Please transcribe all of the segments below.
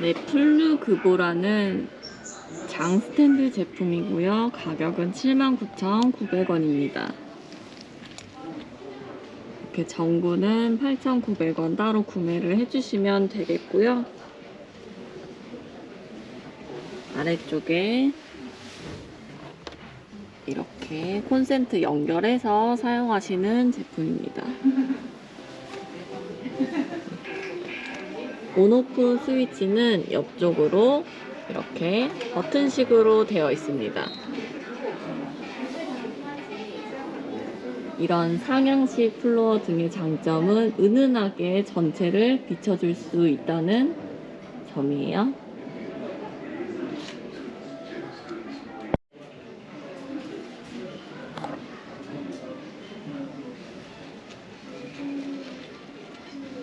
네, 플루그보라는 장 스탠드 제품이고요. 가격은 79,900원입니다. 이렇게 전구는 8,900원 따로 구매를 해주시면 되겠고요. 아래쪽에 이렇게 콘센트 연결해서 사용하시는 제품입니다. 온오프 스위치는 옆쪽으로 이렇게 버튼식으로 되어 있습니다. 이런 상향식 플로어 등의 장점은 은은하게 전체를 비춰줄 수 있다는 점이에요.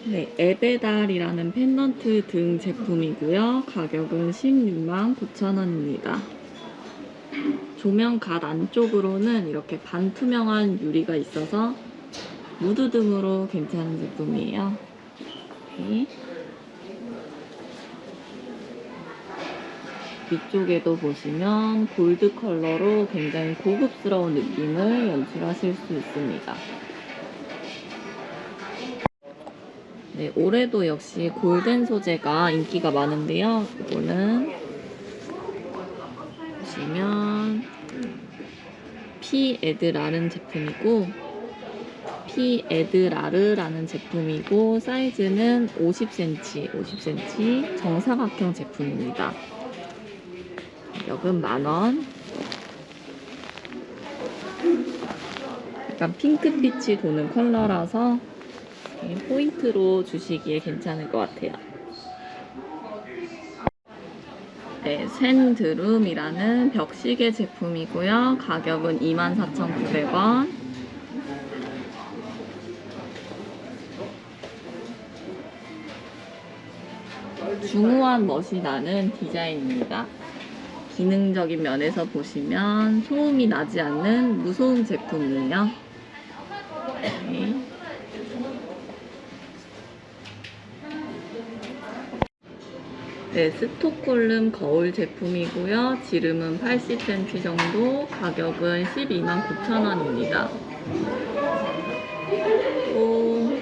네, 에베달이라는 펜던트 등 제품이고요. 가격은 16만 9천원입니다. 조명 갓 안쪽으로는 이렇게 반투명한 유리가 있어서 무드 등으로 괜찮은 제품이에요. 이렇게. 위쪽에도 보시면 골드 컬러로 굉장히 고급스러운 느낌을 연출하실 수 있습니다. 네, 올해도 역시 골덴 소재가 인기가 많은데요. 이거는 보시면 피에드라는 제품이고 피에드라르라는 제품이고 사이즈는 50cm, 50cm 정사각형 제품입니다. 가격은 만원. 약간 핑크빛이 도는 컬러라서 포인트로 주시기에 괜찮을 것 같아요. 네, 샌드룸이라는 벽시계 제품이고요. 가격은 24,900원. 중후한 멋이 나는 디자인입니다. 기능적인 면에서 보시면 소음이 나지 않는 무소음 제품이에요. 네. 네, 스톡홀름 거울 제품이고요. 지름은 80cm 정도, 가격은 12만 9천원입니다. 또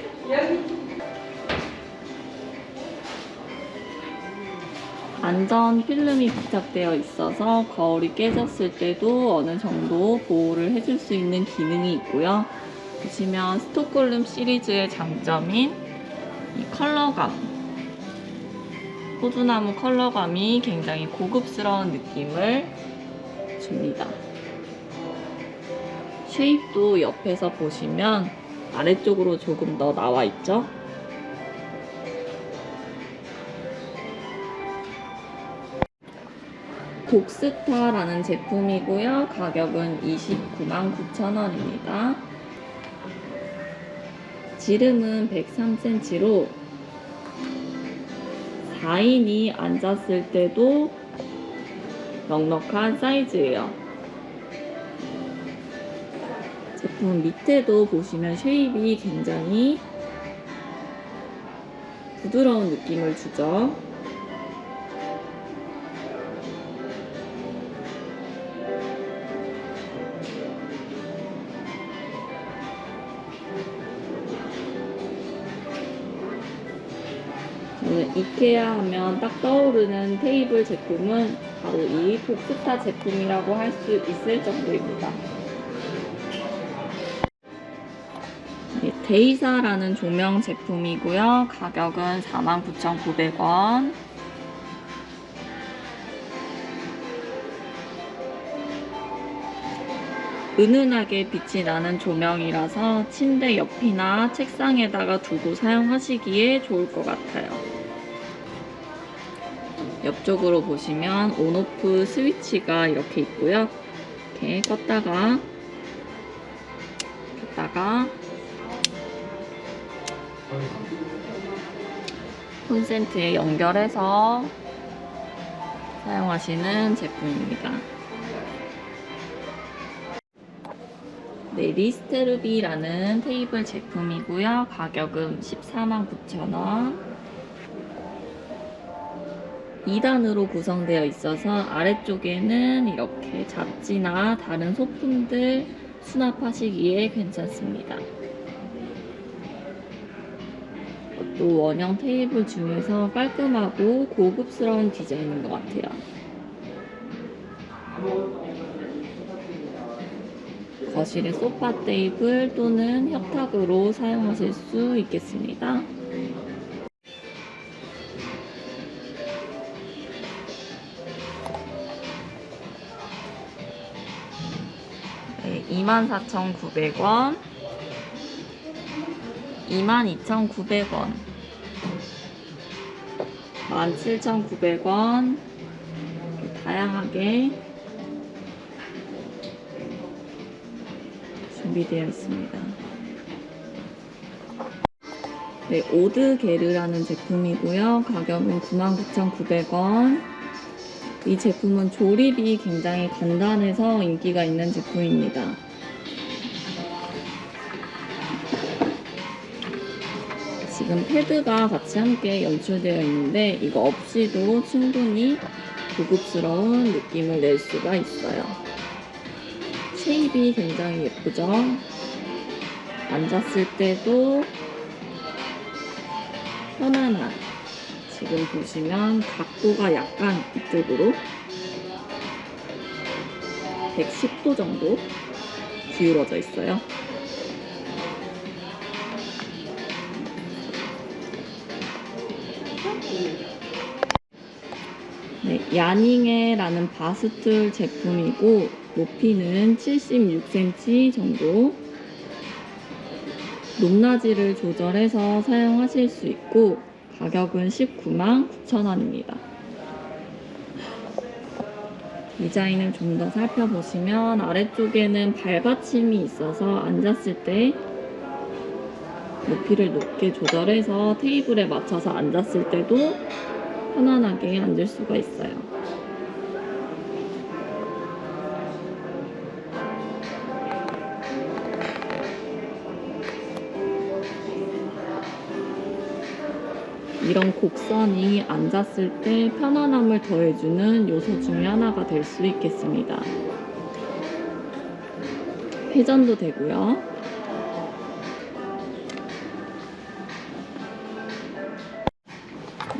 안전 필름이 부착되어 있어서 거울이 깨졌을 때도 어느 정도 보호를 해줄 수 있는 기능이 있고요. 보시면 스톡홀름 시리즈의 장점인 이 컬러감 호두나무 컬러감이 굉장히 고급스러운 느낌을 줍니다. 쉐입도 옆에서 보시면 아래쪽으로 조금 더 나와 있죠? 독스타라는 제품이고요. 가격은 29만 9천원입니다. 지름은 103cm로 4인이 앉았을 때도 넉넉한 사이즈예요. 제품 밑에도 보시면 쉐입이 굉장히 부드러운 느낌을 주죠. 저는 이케아 하면 딱 떠오르는 테이블 제품은 바로 이 복스타 제품이라고 할 수 있을 정도입니다. 네, 데이사라는 조명 제품이고요. 가격은 49,900원. 은은하게 빛이 나는 조명이라서 침대 옆이나 책상에다가 두고 사용하시기에 좋을 것 같아요. 옆쪽으로 보시면 온오프 스위치가 이렇게 있고요. 이렇게 껐다가 켰다가 콘센트에 연결해서 사용하시는 제품입니다. 네, 리스테르비라는 테이블 제품이고요. 가격은 149,000원. 2단으로 구성되어 있어서 아래쪽에는 이렇게 잡지나 다른 소품들 수납하시기에 괜찮습니다. 또 원형 테이블 중에서 깔끔하고 고급스러운 디자인인 것 같아요. 거실의 소파 테이블 또는 협탁으로 사용하실 수 있겠습니다. 24,900원, 22,900원, 17,900원, 다양하게 준비되어 있습니다. 네, 오드 게르라는 제품이고요. 가격은 99,900원. 이 제품은 조립이 굉장히 간단해서 인기가 있는 제품입니다. 지금 패드가 같이 함께 연출되어 있는데 이거 없이도 충분히 고급스러운 느낌을 낼 수가 있어요. 쉐입이 굉장히 예쁘죠? 앉았을 때도 편안한 지금 보시면 각도가 약간 이쪽으로 110도 정도 기울어져 있어요. 네, 야닝에라는 바스툴 제품이고 높이는 76cm 정도 높낮이를 조절해서 사용하실 수 있고 가격은 19만 9천원입니다. 디자인을 좀 더 살펴보시면 아래쪽에는 발받침이 있어서 앉았을 때 높이를 높게 조절해서 테이블에 맞춰서 앉았을 때도 편안하게 앉을 수가 있어요. 이런 곡선이 앉았을 때 편안함을 더해주는 요소 중에 하나가 될 수 있겠습니다. 회전도 되고요.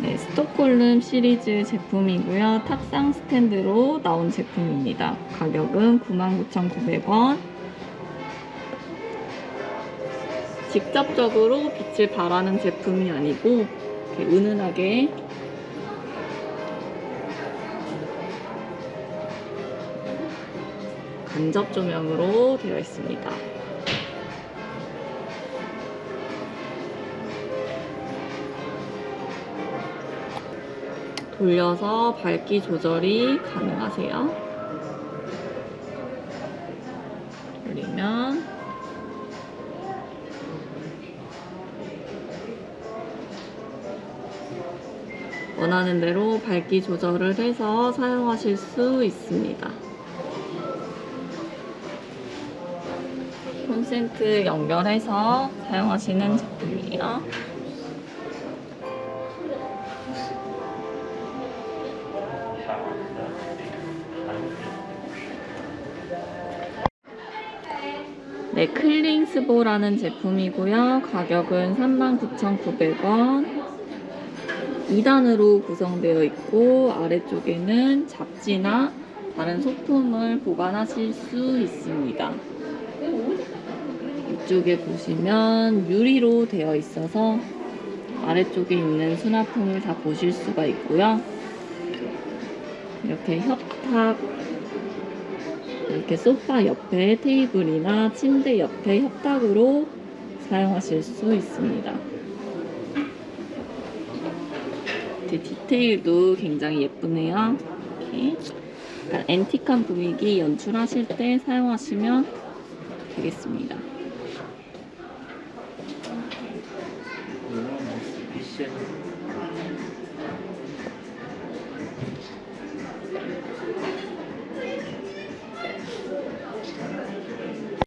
네, 스톡홀름 시리즈 제품이고요. 탁상 스탠드로 나온 제품입니다. 가격은 99,900원. 직접적으로 빛을 발하는 제품이 아니고 이렇게 은은하게 간접 조명으로 되어 있습니다. 돌려서 밝기 조절이 가능하세요. 돌리면 원하는 대로 밝기 조절을 해서 사용하실 수 있습니다. 콘센트 연결해서 사용하시는 제품이에요. 네, 클링스보라는 제품이고요. 가격은 39,900원. 2단으로 구성되어 있고 아래쪽에는 잡지나 다른 소품을 보관하실 수 있습니다. 이쪽에 보시면 유리로 되어 있어서 아래쪽에 있는 수납품을 다 보실 수가 있고요. 이렇게 협탁 이렇게 소파 옆에 테이블이나 침대 옆에 협탁으로 사용하실 수 있습니다. 제 디테일도 굉장히 예쁘네요. 이렇게 약간 앤틱한 분위기 연출하실 때 사용하시면 되겠습니다.